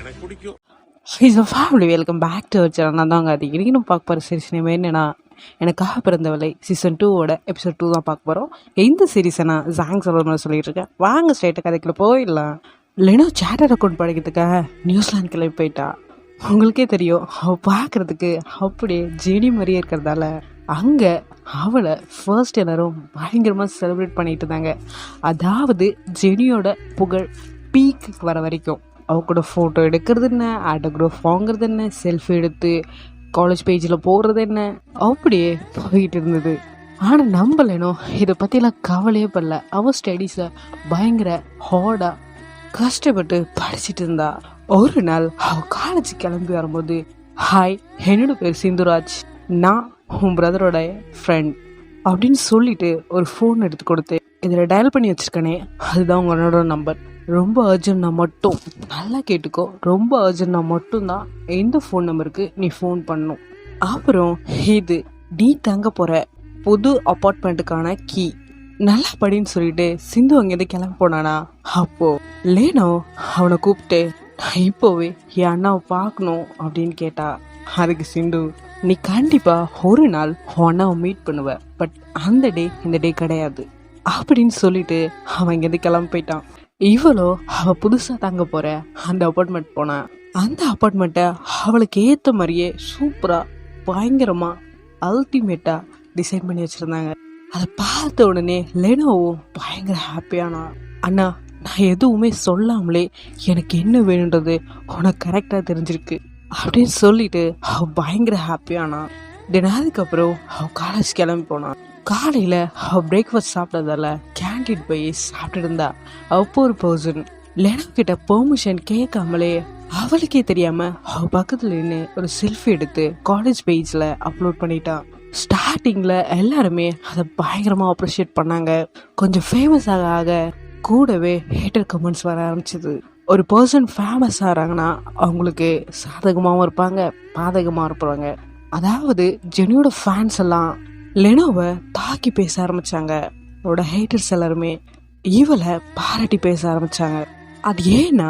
எனக்கு பிடிக்கும். Is family welcome back to channel நான் தாங்க அது இன்னைக்கு பார்க்க போகிற சீரிஸ் நேம் என்னென்னா எனக்காக பிறந்தவளை சீசன் டூவோட எபிசோட் டூ தான் பார்க்க போகிறோம் இந்த சீரீஸை நான் ஜாங் சொல்ல சொல்லிட்டு இருக்கேன். வாங்க ஸ்ட்ரைட்டாக கதைக்குள்ள போயிடலாம். லெனோ சேட்டர் அக்கௌண்ட் படிக்கிறதுக்காக நியூசிலாந்து கிளம்பி போயிட்டா? உங்களுக்கே தெரியும் அவள் பார்க்குறதுக்கு அப்படியே ஜெனி மாதிரியே இருக்கிறதால. அங்கே அவளை ஃபர்ஸ்ட் எல்லாரும் பயங்கரமாக செலிப்ரேட் பண்ணிட்டு இருந்தாங்க. அதாவது ஜெனியோட புகழ் பீக்கு வர வரைக்கும். அவ கூட ஃபோட்டோ எடுக்கிறது என்ன? ஆட்டோகிராஃப் வாங்குறது என்ன? செல்ஃபி எடுத்து காலேஜ் பேஜில் போடுறது என்ன? அப்படியே போயிட்டு இருந்தது. ஆனால் நம்பலைனோ? இதை பற்றிலாம் கவலையே படல. அவள் ஸ்டடீஸை பயங்கர ஹார்டாக கஷ்டப்பட்டு படிச்சிட்டு இருந்தா. ஒரு நாள் அவள் காலேஜ் கிளம்பி வரும்போது ஹாய் என்னோட பேர் சிந்துராஜ். நான் உன் பிரதரோட ஃப்ரெண்ட் அப்படின்னு சொல்லிட்டு ஒரு ஃபோன் எடுத்து கொடுத்து இதில் டயல் பண்ணி வச்சிருக்கனே. அதுதான் உங்களோட நம்பர் ரொம்ப அர்ஜென்ட்னா மட்டும். நல்லா கேட்டுக்கோ. ரொம்ப அர்ஜென்ட்னா மட்டும்தான் இந்த ஃபோன் நம்பருக்கு நீ ஃபோன் பண்ணும் அப்புறம் இது நீ தங்க போகிற புது அப்பார்ட்மெண்ட்டுக்கான கீ நல்லா படின்னு சொல்லிட்டு சிந்து அங்கேருந்து கிளம்பி போனானா? அப்போ லேனோ அவனை கூப்பிட்டு நான் இப்போவே என் அண்ணாவை பார்க்கணும் அப்படின்னு கேட்டா. அதுக்கு சிந்து நீ கண்டிப்பா ஒரு நாள் அண்ணாவை மீட் பண்ணுவ. பட் அந்த டே இந்த டே கிடையாது. அப்படின்னு சொல்லிட்டு அவன் இங்கேருந்து கிளம்பி போயிட்டான். இவளோ அவ புதுசா தங்க போற. அந்த அப்பார்ட்மெண்ட் போனா. அந்த அப்பார்ட்மெண்ட்டை அவளுக்கு ஏத்த மாதிரியே சூப்பரா பயங்கரமா அல்டிமேட்டா டிசைன் பண்ணி வச்சிருந்தாங்க. அதை பார்த்த உடனே லெனோவும் பயங்கர ஹாப்பியானா அண்ணா நான் எதுவுமே சொல்லாமலே எனக்கு என்ன வேணுன்றது உனக்கு கரெக்டாக தெரிஞ்சிருக்கு அப்படின்னு சொல்லிட்டு அவ பயங்கர ஹாப்பியானா தென் அதுக்கப்புறம் அவ காலேஜ் கிளம்பி போனான் காலையில் அவள் பிரேக்ஃபாஸ்ட் சாப்பிட்டதால கேண்டீன் போய் சாப்பிட்டு இருந்தா அப்போ ஒரு பர்சன் லெனோ கிட்ட பெர்மிஷன் கேட்காமலே அவளுக்கே தெரியாம அவ பக்கத்துல நின்று ஒரு செல்ஃபி எடுத்து காலேஜ் பேஜ்ல அப்லோட் பண்ணிட்டான் ஸ்டார்டிங்ல எல்லாருமே அதை பயங்கரமா அப்ரிஷியேட் பண்ணாங்க. கொஞ்சம் ஃபேமஸ் ஆக ஆக கூடவே ஹேட்டர் கமெண்ட்ஸ் வர ஆரம்பிச்சது. ஒரு பர்சன் ஃபேமஸ் ஆகிறாங்கன்னா அவங்களுக்கு சாதகமாகவும் இருப்பாங்க பாதகமாக இருப்பாங்க. அதாவது ஜெனியோட ஃபேன்ஸ் எல்லாம் லெனோவை தாக்கி பேச ஆரம்பித்தாங்க அவரோட ஹேட்டர்ஸ் எல்லாருமே இவளை பாராட்டி பேச ஆரம்பித்தாங்க அது ஏன்னா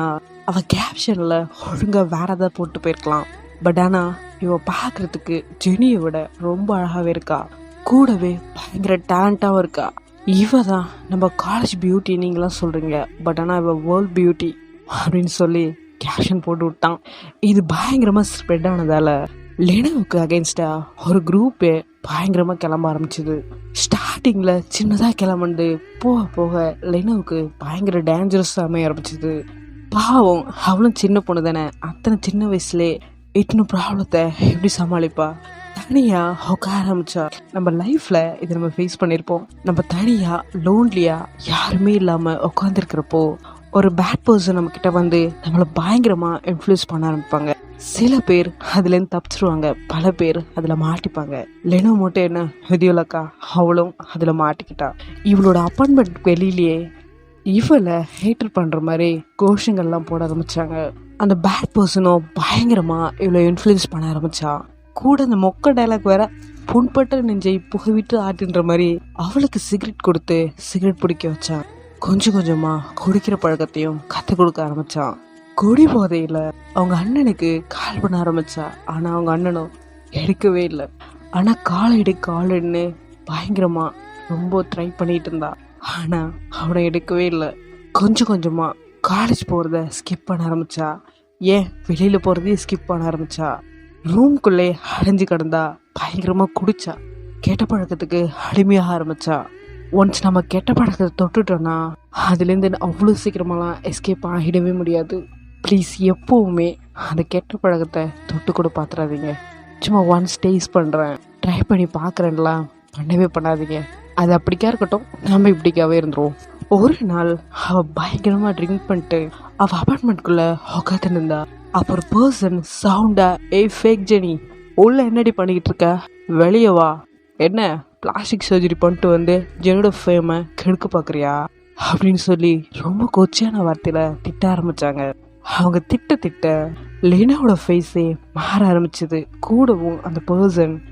அவள் கேப்ஷனில் ஒழுங்காக வேற ஏதாவது போட்டு போயிருக்கலாம். பட் ஆனால் இவ பார்க்குறதுக்கு ஜெனியை விட ரொம்ப அழகாகவே இருக்கா. கூடவே பயங்கர டேலண்ட்டாகவும் இருக்கா. இவ தான் நம்ம காலேஜ் பியூட்டி நீங்களாம் சொல்கிறீங்க பட் ஆனால் இவள் வேர்ல்ட் பியூட்டி அப்படின்னு சொல்லி கேப்ஷன் போட்டு விட்டான். இது பயங்கரமாக ஸ்ப்ரெட் ஆனதால லெனோவுக்கு அகேன்ஸ்டாக ஒரு குரூப்பே பயங்கரமாக கிளம்ப ஆரம்பிச்சிது. ஸ்டார்டிங்கில் சின்னதாக கிளம்புண்டு போக போக லெனோவுக்கு பயங்கர டேஞ்சரஸாக அமைய ஆரம்பிச்சது. பாவம் அவளும் சின்ன பொண்ணு தானே. அத்தனை சின்ன வயசுலே இத்தனை ப்ராப்ளத்தை எப்படி சமாளிப்பா? தனியாக உட்கார ஆரம்பித்தா நம்ம லைஃப்பில் இதை நம்ம ஃபேஸ் பண்ணியிருப்போம் நம்ம தனியாக லோன்லியாக யாருமே இல்லாமல் உட்காந்துருக்கிறப்போ ஒரு பேட் பர்சன் நம்மக்கிட்ட வந்து நம்மளை பயங்கரமாக இன்ஃப்ளூயன்ஸ் பண்ண ஆரம்பிப்பாங்க. சில பேர் அதுலேருந்து தப்பிச்சிருவாங்க. பல பேர் அதில் மாட்டிப்பாங்க. லெனோ மட்டும் என்ன? விதியோலக்கா அவளும் அதில் மாட்டிக்கிட்டா. இவளோட அப்பார்ட்மெண்ட் வெளியிலேயே இவளை ஹேட்டர் பண்ணுற மாதிரி கோஷங்கள்லாம் போட ஆரம்பித்தாங்க அந்த பேட் பர்சனும் பயங்கரமாக இவளை இன்ஃப்ளூயன்ஸ் பண்ண ஆரம்பித்தா கூட அந்த மொக்க டைலாக் வேற புண்பட்ட நெஞ்சை புகவிட்டு ஆட்டுன்ற மாதிரி அவளுக்கு சிகரெட் கொடுத்து சிகரெட் பிடிக்க வச்சான் கொஞ்சம் கொஞ்சமாக குடிக்கிற பழக்கத்தையும் கற்றுக் கொடுக்க ஆரம்பித்தான் கொடி போதையில் அவங்க அண்ணனுக்கு கால் பண்ண ஆரம்பிச்சா. ஆனால் அவங்க அண்ணனும் எடுக்கவே இல்லை. ஆனால் கால் எடு காலன்னு பயங்கரமா ரொம்ப ட்ரை பண்ணிட்டு இருந்தா. ஆனால் அவனை எடுக்கவே இல்லை. கொஞ்சம் கொஞ்சமாக காலேஜ் போகிறத ஸ்கிப் பண்ண ஆரம்பித்தா ஏன் வெளியில் போகிறதே ஸ்கிப் பண்ண ஆரம்பித்தா ரூம்குள்ளே அடைஞ்சு கிடந்தா பயங்கரமாக குடித்தா கெட்ட பழக்கத்துக்கு அடிமையாக ஆரம்பித்தா ஒன்ஸ் நம்ம கெட்ட பழக்கத்தை தொட்டுட்டோன்னா அதுலேருந்து அவ்வளோ சீக்கிரமாலாம் எஸ்கேப் ஆகிடவே முடியாது. ப்ளீஸ் எப்போவுமே அந்த கெட்ட பழக்கத்தை தொட்டு கூட பார்த்துறாதீங்க சும்மா ஒன்ஸ் டேஸ் பண்ணுறேன் ட்ரை பண்ணி பார்க்குறேன்லாம் பண்ணவே பண்ணாதீங்க. அது அப்படிக்கா இருக்கட்டும் நம்ம இப்படிக்காவே இருந்துருவோம். ஒரு நாள் அவள் பயங்கரமாக ட்ரிங்க் பண்ணிட்டு அவள் அப்பார்ட்மெண்ட்குள்ளே உட்காந்துருந்தா இருந்தா. ஒரு பர்சன் சவுண்டா ஏய் ஃபேக் ஜெனி உள்ள என்னடி பண்ணிக்கிட்டு இருக்க? வெளியே வா. என்ன பிளாஸ்டிக் சர்ஜரி பண்ணிட்டு வந்து ஜெனோட ஃபேமை கெடுக்க பார்க்குறியா அப்படின்னு சொல்லி ரொம்ப கொச்சையான வார்த்தையில் திட்ட ஆரம்பிச்சாங்க. அவங்க திட்ட திட்ட லீனாவோட ஃபேஸே மாற ஆரம்பிச்சது. கூடவும் அந்த பர்சன்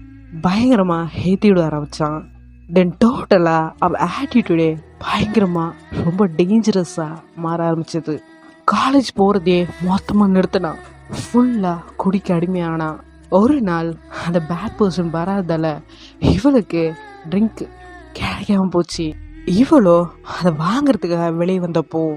பயங்கரமாக ஹேத்திவிட ஆரம்பித்தான் ஆரம்பிச்சான். தென் டோட்டலாக அவள் ஆட்டிடியூடே பயங்கரமாக ரொம்ப டேஞ்சரஸாக மாற ஆரம்பிச்சது. காலேஜ் போகிறதே மொத்தமாக நிறுத்தினான். ஃபுல்லாக குடிக்க அடிமையானான். ஒரு நாள் அந்த பேட் பர்சன் வராதால இவளுக்கு ட்ரிங்க் கிடைக்காம போச்சு. இவளோ அதை வாங்குறதுக்காக வெளியே வந்தப்போ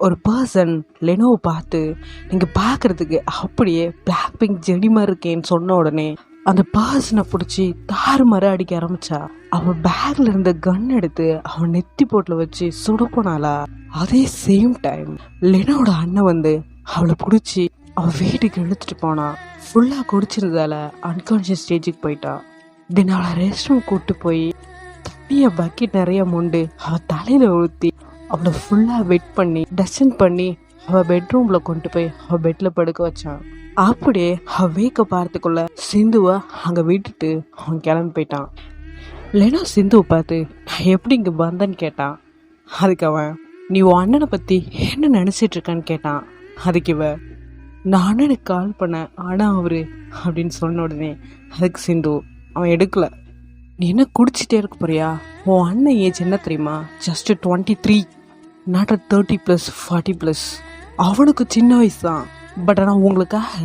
ஒரு பர்சன் லெனோவை பார்த்து நீங்கள் பார்க்குறதுக்கு அப்படியே பிளாக் பிங்க் ஜெடிமா இருக்கேன்னு சொன்ன உடனே அந்த பர்சனை பிடிச்சி தாறுமாற அடிக்க ஆரம்பிச்சா. அவன் பேக்ல இருந்த கன் எடுத்து அவன் நெத்தி போட்டில் வச்சு சுட போனாளா. அதே சேம் டைம் லெனோட அண்ணன் வந்து அவளை பிடிச்சி அவள் வீட்டுக்கு இழுத்துட்டு போனான் ஃபுல்லாக குடிச்சிருந்தால அன்கான்ஷியஸ் ஸ்டேஜுக்கு போயிட்டான் தென் அவளை ரெஸ்ட் ரூம் கூப்பிட்டு போய் தண்ணியை பக்கெட் நிறைய மொண்டு அவள் தலையில் ஊற்றி அவளை ஃபுல்லாக வெட் பண்ணி டஸ்டன் பண்ணி அவள் பெட்ரூமில் கொண்டு போய் அவள் பெட்டில் படுக்க வச்சான். அப்படியே அவள் வேக்க பார்த்துக்குள்ள சிந்துவை அங்கே விட்டுட்டு அவன் கிளம்பி போயிட்டான். லெனோ சிந்துவை பார்த்து நான் எப்படி இங்கே வந்தேன்னு கேட்டான். அதுக்கு அவன் நீ உன் அண்ணனை பற்றி என்ன நினச்சிட்டு இருக்கான்னு கேட்டான். அதுக்கு இவ நான் அண்ணனுக்கு கால் பண்ணேன் ஆனால் அவரு அப்படின்னு சொன்ன உடனே அதுக்கு சிந்து அவன் எடுக்கல. நீ என்ன குடிச்சிட்டே இருக்க போறியா? உன் அண்ணன் ஏஜ் என்ன தெரியுமா? Just twenty three not at thirty plus forty plus அவனுக்கு சின்ன வயசு தான் பட் ஆனால் உங்களுக்காக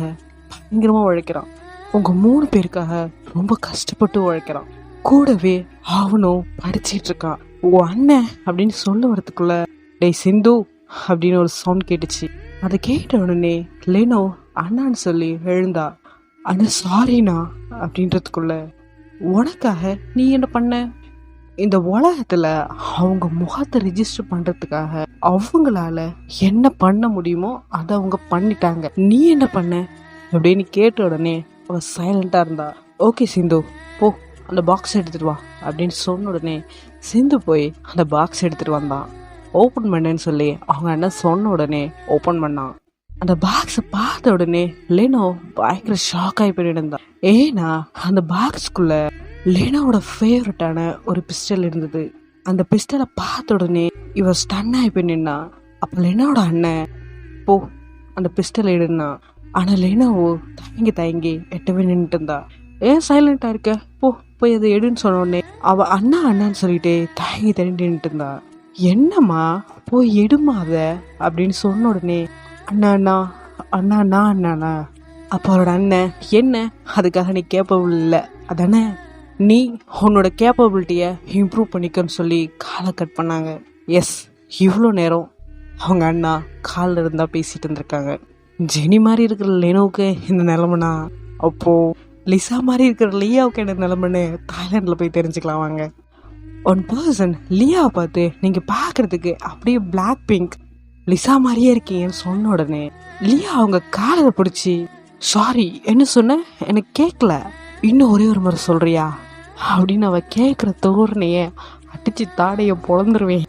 பயங்கரமாக உழைக்கிறான். உங்கள் மூணு பேருக்காக ரொம்ப கஷ்டப்பட்டு உழைக்கிறான். கூடவே அவனும் படிச்சிட்டு இருக்கான். உன் அண்ணன் அப்படின்னு சொல்ல வரத்துக்குள்ள டேய் சிந்து அப்படின்னு ஒரு சவுண்ட் கேட்டுச்சு. அதை கேட்ட உடனே லெனோ அண்ணான்னு சொல்லி எழுந்தா அண்ணா சாரிண்ணா அப்படின்றதுக்குள்ள உனக்காக நீ என்ன பண்ண? இந்த உலகத்துல அவங்க முகத்தை ரிஜிஸ்டர் பண்றதுக்காக அவங்களால என்ன பண்ண முடியுமோ அதை அவங்க பண்ணிட்டாங்க. நீ என்ன பண்ண? அப்படின்னு கேட்ட உடனே அவ சைலண்டா இருந்தா. ஓகே சிந்து போ அந்த பாக்ஸ் எடுத்துட்டு வா அப்படின்னு சொன்ன உடனே சிந்து போய் அந்த பாக்ஸ் எடுத்துட்டு வந்தான் ஓப்பன் பண்ணேன்னு சொல்லி அவங்க அண்ணன் சொன்ன உடனே ஓப்பன் பண்ணான் அந்த பாக்ஸை பார்த்த உடனே லெனோ பயங்கர ஷாக் ஆகி போயிருந்தான் ஏன்னா அந்த பாக்ஸ்க்குள்ளே லேனாவோட ஃபேவரட்டான ஒரு பிஸ்டல் இருந்தது. அந்த பிஸ்டலை பார்த்த உடனே இவ ஸ்டன் ஆகி போய் நின்னா அப்போ லேனாவோட அண்ணன் போ அந்த பிஸ்டல் எடுனா ஆனால் லெனோவோ தயங்கி தயங்கி எட்டவே நின்றுட்டு இருந்தா. ஏன் சைலண்டா இருக்க? போ போய் அதை எடுன்னு சொன்ன உடனே அவ அண்ணா அண்ணான்னு சொல்லிட்டு தயங்கி தயங்கி நின்றுட்டு இருந்தா. என்னம்மா போய் எடுமா அத? அப்படின்னு சொன்ன உடனே அண்ணா அண்ணா அண்ணா அண்ணா அண்ணாண்ணா அப்போ அவரோட அண்ணன் என்ன? அதுக்காக நீ கேட்பவும் இல்லை அதானே நீ உன்னோட கேப்பபிலிட்டியை இம்ப்ரூவ் பண்ணிக்கன்னு சொல்லி காலை கட் பண்ணாங்க. எஸ் இவ்வளோ நேரம் அவங்க அண்ணா காலில் இருந்தால் பேசிகிட்டு இருந்திருக்காங்க. ஜெனி மாதிரி இருக்கிற லெனோவுக்கு இந்த நிலமனா அப்போது லிசா மாதிரி இருக்கிற லியாவுக்கு என்ன நிலமன்னு தாய்லாண்டில் போய் தெரிஞ்சுக்கலாம் வாங்க. ஒன் பர்சன் லியாவை பார்த்து நீங்கள் பார்க்கறதுக்கு அப்படியே பிளாக் பிங்க் லிசா மாதிரியே இருக்கீங்கன்னு சொன்ன உடனே லியா அவங்க காலில் பிடிச்சி சாரி என்ன சொன்ன? எனக்கு கேட்கல இன்னும் ஒரே ஒரு முறை சொல்கிறியா அப்படின்னு அவள் கேட்குற தோரணைய அடித்து தாடையை பொழந்துருவேன்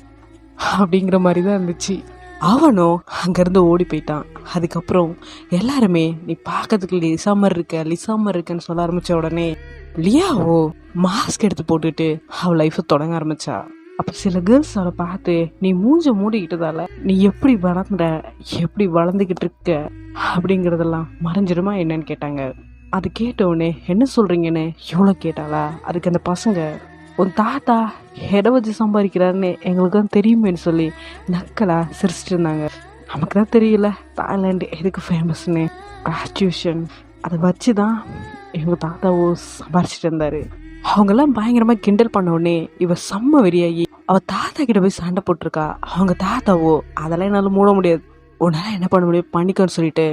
அப்படிங்கிற மாதிரி தான் இருந்துச்சு. அவனும் அங்கேருந்து ஓடி போயிட்டான். அதுக்கப்புறம் எல்லாருமே நீ பார்க்கறதுக்கு லிசா மாதிரி இருக்க லிசா மாதிரி இருக்கன்னு சொல்ல ஆரம்பித்த உடனே லியாவோ மாஸ்க் எடுத்து போட்டுட்டு அவள் லைஃப்பை தொடங்க ஆரம்பிச்சா. அப்போ சில கேர்ள்ஸ் அவளை பார்த்து நீ மூஞ்ச மூடிக்கிட்டதால நீ எப்படி வளர்ந்த எப்படி வளர்ந்துக்கிட்டு இருக்க? அப்படிங்கிறதெல்லாம் மறைஞ்சிருமா என்னன்னு கேட்டாங்க. அது கேட்ட உடனே என்ன சொல்கிறீங்கன்னு இவ்வளோ கேட்டாளா? அதுக்கு அந்த பசங்க உன் தாத்தா எடை வச்சு சம்பாதிக்கிறாருன்னு எங்களுக்கு தான் தெரியுமேன்னு சொல்லி நக்கலாக சிரிச்சிட்டு இருந்தாங்க. நமக்கு தான் தெரியல தாய்லாண்டு எதுக்கு ஃபேமஸ்னு ப்ராஸ்டியூஷன் அதை வச்சு தான் எங்கள் தாத்தாவோ சம்பாரிச்சிட்டு இருந்தார். அவங்கெல்லாம் பயங்கரமாக கிண்டல் பண்ண உடனே இவ செம்ம வெறியாகி அவள் தாத்தா கிட்ட போய் சண்டை போட்டிருக்கா. அவங்க தாத்தாவோ அதெல்லாம் என்னால் மூட முடியாது. உன்னால என்ன பண்ண முடியும்? பண்ணிக்கோன்னு சொல்லிட்டு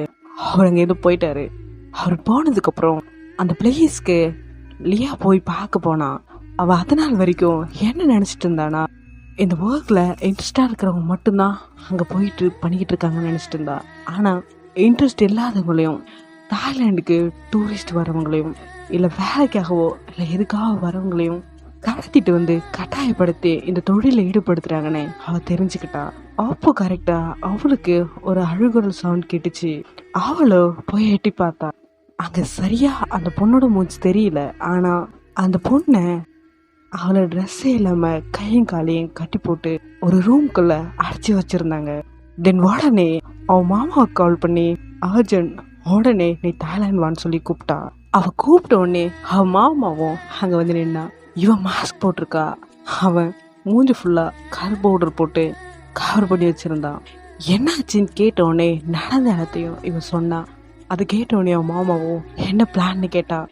அவர் அங்கேருந்து போயிட்டாரு. அவர் போனதுக்கப்புறம் அந்த பிளேஸ்க்கு லியா போய் பார்க்க போனா அவ நாள் வரைக்கும் என்ன நினச்சிட்டு இருந்தானா? இந்த ஒர்க்கில் இன்ட்ரெஸ்டாக இருக்கிறவங்க மட்டும்தான் அங்கே போயிட்டு பண்ணிக்கிட்டு இருக்காங்கன்னு நினச்சிட்டு இருந்தா. ஆனால் இன்ட்ரெஸ்ட் இல்லாதவங்களையும் தாய்லாண்டுக்கு டூரிஸ்ட் வரவங்களையும் இல்லை வேலைக்காகவோ இல்லை எதுக்காக வரவங்களையும் கடத்திட்டு வந்து கட்டாயப்படுத்தி இந்த தொழிலில் ஈடுபடுத்துறாங்கன்னு அவ தெரிஞ்சுக்கிட்டா. அப்போ கரெக்டா அவளுக்கு ஒரு அழுகுரல் சவுண்ட் கேட்டுச்சு. அவளோ போய் எட்டி பார்த்தா. அங்க சரியா அந்த பொண்ணோட மூச்சு தெரியல. ஆனா அந்த பொண்ணை அவளோட ட்ரெஸ்ஸே இல்லாம கையும் காலையும் கட்டி போட்டு ஒரு ரூம்குள்ள அடைச்சி வச்சிருந்தாங்க. தென் உடனே அவன் மாமாவுக்கு கால் பண்ணி அர்ஜென்ட் உடனே நீ தாய்லாந்து வான்னு சொல்லி கூப்பிட்டா. அவ கூப்பிட்ட உடனே அவன் மாமாவும் அங்க வந்து நின்னா. இவன் மாஸ்க் போட்டிருக்கா. அவன் மூஞ்சி ஃபுல்லா கலர் பவுடர் போட்டு கவர் பண்ணி வச்சிருந்தான். என்னாச்சுன்னு கேட்டோடனே நடந்த இடத்தையும் இவன் சொன்னான். அது கேட்டோடனே அவன் மாமாவும் என்ன பிளான்னு கேட்டா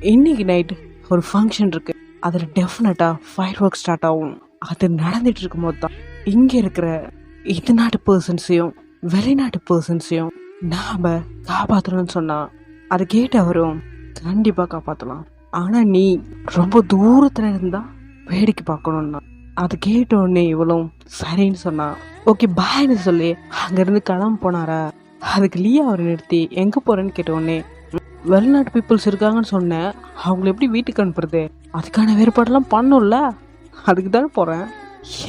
இன்னைக்கு நைட் ஒரு ஃபங்க்ஷன் இருக்கு. அதில் டெஃபினட்டாக ஃபயர் ஒர்க் ஸ்டார்ட் ஆகும். அது நடந்துட்டு இருக்கும் போது தான் இங்கே இருக்கிற இது நாட்டு பர்சன்ஸையும் வெளிநாட்டு பர்சன்ஸையும் நாம காப்பாற்றணும்னு சொன்னா அது கேட்டவரும் கண்டிப்பாக காப்பாற்றலாம் ஆனால் நீ ரொம்ப தூரத்தில் இருந்தா வேடிக்கை பார்க்கணும்னா. அது கேட்ட உடனே இவளும் சரின்னு சொன்னா. ஓகே பாய்னு சொல்லி. அங்கேருந்து கிளம்ப போனாரா? அதுக்கு லியா அவரை நிறுத்தி. எங்கே போகிறேன்னு கேட்ட உடனே வெளிநாட்டு பீப்புள்ஸ் இருக்காங்கன்னு சொன்னேன். அவங்கள எப்படி வீட்டுக்கு அனுப்புறது? அதுக்கான வேறுபாடெல்லாம் பண்ணும்ல. அதுக்கு தானே போகிறேன்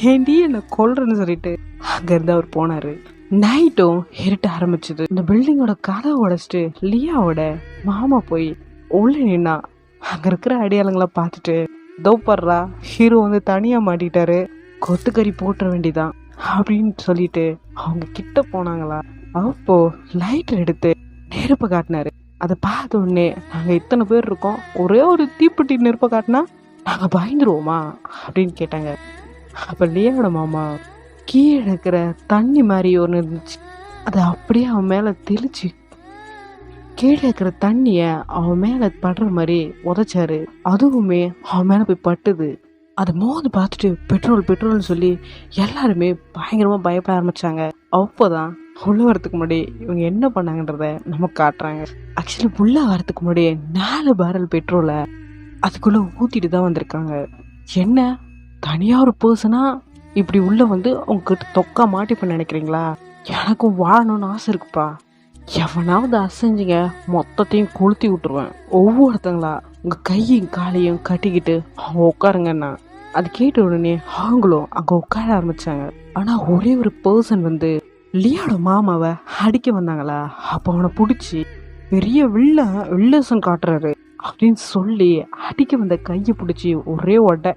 ஏண்டி என்னை கொல்றேன்னு சொல்லிட்டு? அங்கேருந்து அவர் போனார். நைட்டும் இருட்ட ஆரம்பிச்சது. இந்த பில்டிங்கோட கதவை உடைச்சிட்டு லியாவோட மாமா போய் உள்ள நின்னா அங்கே இருக்கிற அடையாளங்களை பார்த்துட்டு தோப்படுறா ஹீரோ வந்து தனியாக மாட்டிட்டாரு. கொத்துக்கறி போட்டுற வேண்டிதான். அப்படின்னு சொல்லிட்டு அவங்க கிட்ட போனாங்களா. அப்போ லைட்டர் எடுத்து நெருப்பை காட்டினாரு. அதை பார்த்த உடனே நாங்கள் இத்தனை பேர் இருக்கோம். ஒரே ஒரு தீப்பெட்டி நெருப்பை காட்டினா நாங்கள் பயந்துருவோமா? அப்படின்னு கேட்டாங்க. அப்போ லியோட மாமா கீழே இருக்கிற தண்ணி மாதிரி ஒன்று இருந்துச்சு. அதை அப்படியே அவன் மேலே தெளிச்சு கீழே இருக்கிற தண்ணியை அவன் மேலே படுற மாதிரி உதைச்சாரு. அதுவுமே அவன் மேலே போய் பட்டுது. அதை மோந்து பார்த்துட்டு பெட்ரோல் பெட்ரோல்னு சொல்லி எல்லாருமே பயங்கரமாக பயப்பட ஆரம்பிச்சாங்க. அப்போதான் உள்ள வரத்துக்கு முன்னாடி இவங்க என்ன பண்ணாங்கன்றத நமக்கு காட்டுறாங்க. ஆக்சுவலி உள்ள வரத்துக்கு முன்னாடி நாலு பேரல் பெட்ரோலை அதுக்குள்ள ஊத்திட்டு தான் வந்திருக்காங்க. என்ன? தனியா ஒரு பர்சனா இப்படி உள்ள வந்து அவங்க கிட்ட தொக்கா மாட்டிப்ப நினைக்கிறீங்களா? எனக்கும் வாழணும்னு ஆசை இருக்குப்பா. எவனாவது அசைஞ்சிங்க. மொத்தத்தையும் கொளுத்தி விட்டுருவேன். ஒவ்வொருத்தங்களா உங்கள் கையும் காலையும் கட்டிக்கிட்டு அவங்க உட்காருங்கண்ணா அது கேட்ட உடனே அவங்களும் அங்கே உட்கார ஆரம்பித்தாங்க ஆனால் ஒரே ஒரு பர்சன் வந்து லியாவோட மாமாவை அடிக்க வந்தாங்களா? அப்போ அவனை பிடிச்சி பெரிய வில்ல வில்லசன் காட்டுறாரு. அப்படின்னு சொல்லி அடிக்க வந்த கையை பிடிச்சி ஒரே ஒட்டை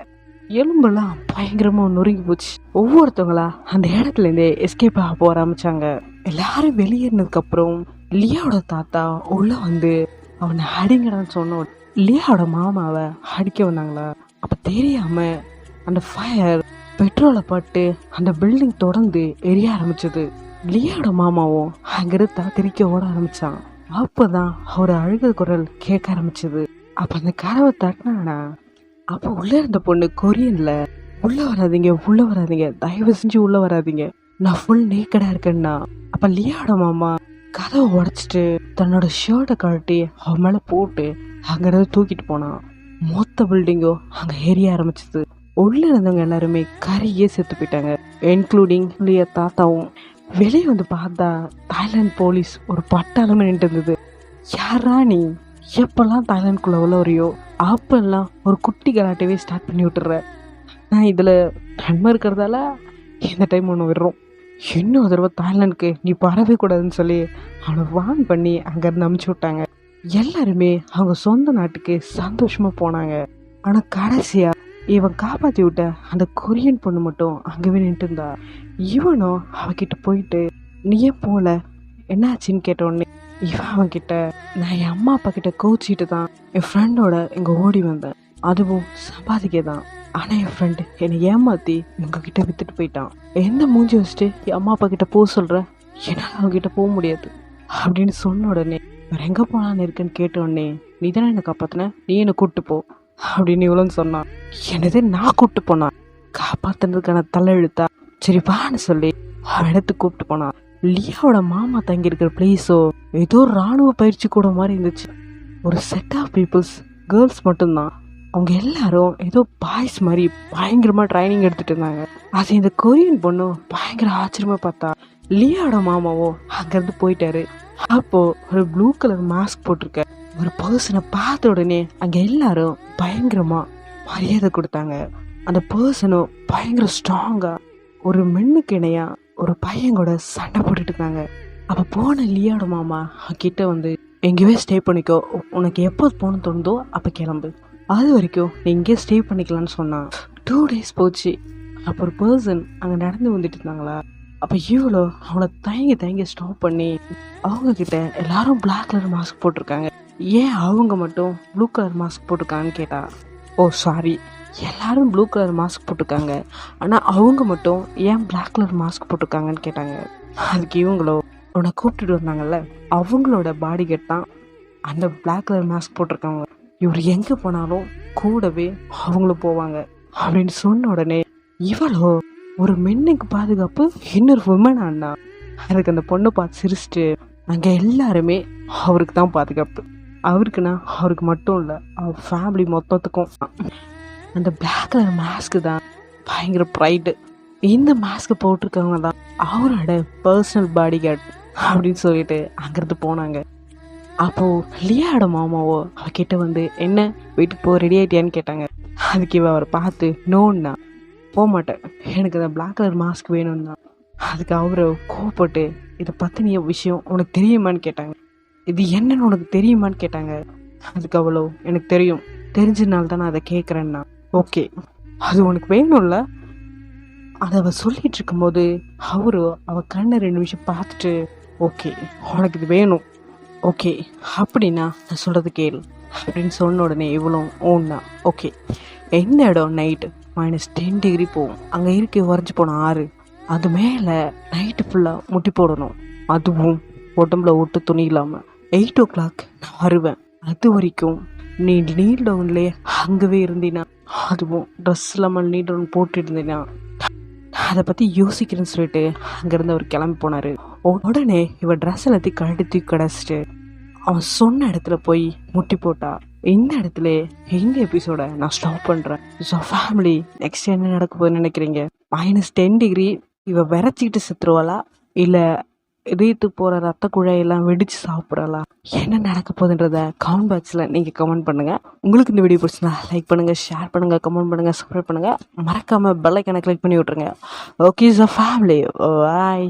எலும்பெல்லாம் பயங்கரமாக நொறுங்கி போச்சு. ஒவ்வொருத்தவங்களா அந்த இடத்துலேருந்தே எஸ்கேப் ஆக போக ஆரம்பித்தாங்க எல்லாரும் வெளியேறினதுக்கப்புறம் லியாவோட தாத்தா உள்ள வந்து அவனை அடிங்கடான்னு சொன்ன லியாவோட மாமாவை அடிக்க வந்தாங்களா? அப்ப தெரியாம அந்த ஃபயர் பெட்ரோலை பட்டு அந்த பில்டிங் தொடர்ந்து எரிய ஆரம்பிச்சது. லியாவோட மாமாவும் அங்கிருந்து தத்திரிக்க ஓட ஆரம்பிச்சான். அப்போதான் அவர் அழுக குரல் கேட்க ஆரம்பிச்சது. அப்ப அந்த கதவை தட்டினானா அப்போ உள்ள இருந்த பொண்ணு கொரியன்ல உள்ள வராதீங்க உள்ள வராதீங்க தயவு செஞ்சு உள்ள வராதீங்க. நான் ஃபுல் நேக்கடா இருக்கேன்னா அப்ப லியாட மாமா கதவை உடைச்சிட்டு தன்னோட ஷர்ட்டை கழட்டி அவன் மேல போட்டு அங்கிருந்து தூக்கிட்டு போனான் மொத்த பில்டிங்கும் அங்க எரிய ஆரம்பிச்சது. உள்ள இருந்தவங்க எல்லாருமே கரையே செத்து போயிட்டாங்க இன்க்ளூடிங் லியா தாத்தாவும். வெளியே வந்து பார்த்தா தாய்லாந்து போலீஸ் ஒரு பட்டாளமே நின்று இருந்தது. யாரா நீ? எப்பெல்லாம் தாய்லாந்துக்குள்ள உள்ள வரையோ அப்பெல்லாம் ஒரு குட்டி கலாட்டவே ஸ்டார்ட் பண்ணி விட்டுற நான் இதில் நன்மை இருக்கிறதால இந்த டைம் ஒன்று விடுறோம். இன்னும் தடவை தாய்லாந்துக்கு? நீ பரவே கூடாதுன்னு சொல்லி அவனை வான் பண்ணி அங்கேருந்து அமுச்சு விட்டாங்க. எல்லாருமே அவங்க சொந்த நாட்டுக்கு சந்தோஷமாக போனாங்க. ஆனால் கடைசியாக இவன் காப்பாற்றி விட்ட அந்த கொரியன் பொண்ணு மட்டும் அங்கேவே நின்று இருந்தா. இவனும் அவகிட்ட போயிட்டு நீ ஏன் போகல? என்னாச்சுன்னு கேட்டோடனே இவன் அவன்கிட்ட நான் என் அம்மா அப்பா கிட்ட கோச்சிட்டு தான் என் ஃப்ரெண்டோட இங்கே ஓடி வந்தேன். அதுவும் சம்பாதிக்க தான் ஆனால் என் ஃப்ரெண்டு என்னை ஏமாற்றி உங்ககிட்ட விற்றுட்டு போயிட்டான். எந்த மூஞ்சி வச்சுட்டு என் அம்மா அப்பா கிட்ட போக சொல்கிற என்னால் அவங்ககிட்ட போக முடியாது. அப்படின்னு சொன்ன உடனே வேறு எங்கே போகலான்னு இருக்குன்னு கேட்ட உடனே நீ தானே என்னை காப்பாற்றின நீ என்னை கூப்பிட்டு போ. அப்படின்னு இவ்வளோன்னு சொன்னான். என்னது? நான் கூப்பிட்டு போனான் காப்பாற்றுனதுக்கான தலையெழுத்தா சரி வான்னு சொல்லி அவன் இடத்துக்கு கூப்பிட்டு போனான் லியாவோட மாமா தங்கியிருக்கிற பிளேஸோ ஏதோ ராணுவ பயிற்சி கூட மாதிரி இருந்துச்சு. ஒரு செட் ஆஃப் பீப்புள்ஸ் கேர்ள்ஸ் மட்டும்தான். அவங்க எல்லாரும் ஏதோ பாய்ஸ் மாதிரி பயங்கரமாக ட்ரைனிங் எடுத்துட்டு இருந்தாங்க. அது இந்த கொரியன் பொண்ணும் பயங்கர ஆச்சரியமாக பார்த்தா. லியாவோட மாமாவோ அங்கேருந்து போயிட்டாரு. அப்போது ஒரு ப்ளூ கலர் மாஸ்க் போட்டிருக்க. ஒரு பர்சனை பார்த்த உடனே அங்கே எல்லாரும் பயங்கரமாக மரியாதை கொடுத்தாங்க. அந்த பர்சனும் பயங்கர ஸ்ட்ராங்காக ஒரு மென்னுக்கு இணையாக ஒரு பையன் கூட சண்டை போட்டுட்டு இருந்தாங்க. அப்போ போன லியாவோட மாமா கிட்ட வந்து எங்கேயுமே ஸ்டே பண்ணிக்கோ. உனக்கு எப்போ போகணும்னு தோணுதோ அப்போ கிளம்பு. அது வரைக்கும் நீ இங்கே ஸ்டே பண்ணிக்கலாம்னு சொன்னான் டூ டேஸ் போச்சு. அப்போ ஒரு பர்சன் அங்கே நடந்து வந்துட்டு இருந்தாங்களா? அப்போ இவ்வளோ அவளை தயங்கி தயங்கி ஸ்டாப் பண்ணி அவங்க கிட்ட எல்லாரும் பிளாக் கலர் மாஸ்க் போட்டிருக்காங்க. ஏன் அவங்க மட்டும் ப்ளூ கலர் மாஸ்க் போட்டிருக்காங்கன்னு கேட்டா oh, ஓ சாரி எல்லாரும் ப்ளூ கலர் மாஸ்க் போட்டிருக்காங்க. ஆனால் அவங்க மட்டும் ஏன் பிளாக் கலர் மாஸ்க் போட்டிருக்காங்கன்னு கேட்டாங்க. அதுக்கு இவங்களோ உன்னை கூப்பிட்டுட்டு வந்தாங்கல்ல அவங்களோட பாடி தான் அந்த பிளாக் கலர் மாஸ்க் போட்டிருக்காங்க. இவர் எங்கே போனாலும் கூடவே அவங்களும் போவாங்க அப்படின்னு சொன்ன உடனே இவளோ ஒரு மென்னுக்கு பாதுகாப்பு இன்னொரு உமன் அண்ணா. அதுக்கு அந்த பொண்ணை பார்த்து சிரிச்சிட்டு நாங்கள் எல்லாருமே அவருக்கு தான் பாதுகாப்பு. அவருக்குன்னா அவருக்கு மட்டும் இல்லை அவர் ஃபேமிலி மொத்தத்துக்கும். அந்த பிளாக் கலர் மாஸ்க்கு தான் பயங்கர ப்ரைடு இந்த மாஸ்க்கு போட்டிருக்கவங்க தான் அவரோட பர்சனல் பாடி கார்டு அப்படின்னு சொல்லிட்டு அங்கேருந்து போனாங்க. அப்போது லியாட மாமாவோ அவகிட்ட வந்து என்ன வீட்டுக்கு போ ரெடி ஆகிட்டியான்னு கேட்டாங்க. அதுக்கு இவ அவரை பார்த்து நோன்னா போக மாட்டேன். எனக்கு அந்த பிளாக் கலர் மாஸ்க் வேணும்னா. அதுக்கு அவரை கோவப்பட்டு இதை பற்றினிய விஷயம் உனக்கு தெரியுமான்னு கேட்டாங்க. இது என்னன்னு உனக்கு தெரியுமான்னு கேட்டாங்க. அதுக்கு அவ்வளோ எனக்கு தெரியும். தெரிஞ்சனால தான் நான் அதை கேட்குறேன்னா. ஓகே. அது உனக்கு வேணும்ல? அதை அவ சொல்லிட்டு இருக்கும்போது அவரு அவ கண்ணை ரெண்டு நிமிஷம் பார்த்துட்டு ஓகே உனக்கு இது வேணும். ஓகே அப்படின்னா நான் சொல்கிறது கேள் அப்படின்னு சொன்ன உடனே இவ்வளோ ஓன்னா ஓகே எந்த இடம் நைட்டு மைனஸ் டென் டிகிரி போகும். அங்கே இருக்க உறைஞ்சி போன ஆறு. அது மேலே நைட்டு ஃபுல்லாக முட்டி போடணும். அதுவும் உடம்புல ஒட்டு துணி இல்லாமல் எயிட் ஓ கிளாக் நான் வருவேன். அது வரைக்கும் நீ நீல் டவுன்லேயே அங்கவே இருந்தீனா அதுவும் ட்ரெஸ் இல்லாமல் நீல் டவுன் போட்டு இருந்தீனா அதை பற்றி யோசிக்கிறேன்னு சொல்லிட்டு அங்கேருந்து அவர் கிளம்பி போனார். உடனே இவன் ட்ரெஸ் எல்லாத்தையும் கழட்டி தூக்கி கிடச்சிட்டு அவன் சொன்ன இடத்துல போய் முட்டி போட்டா இந்த இடத்துல இந்த எபிசோட நான் ஸ்டாப் பண்ணுறேன் ஸோ ஃபேமிலி நெக்ஸ்ட் என்ன நடக்க போகுதுன்னு நினைக்கிறீங்க? மைனஸ் டென் டிகிரி இவ விரைச்சிக்கிட்டு செத்துருவாளா? இல்லை ரீத்து போகிற ரத்த குழாயெல்லாம் வெடிச்சு சாப்பிட்றாளா? என்ன நடக்க போகுதுன்றத கமெண்ட் பாக்ஸில் நீங்கள் கமெண்ட் பண்ணுங்கள் உங்களுக்கு இந்த வீடியோ பிடிச்சிருந்தா லைக் பண்ணுங்கள் ஷேர் பண்ணுங்கள் கமெண்ட் பண்ணுங்கள் சப்ஸ்கிரைப் பண்ணுங்கள் மறக்காமல் பெல்லைக்கான கிளிக் பண்ணி விட்ருங்க ஓகே ஸோ ஃபேமிலி பாய்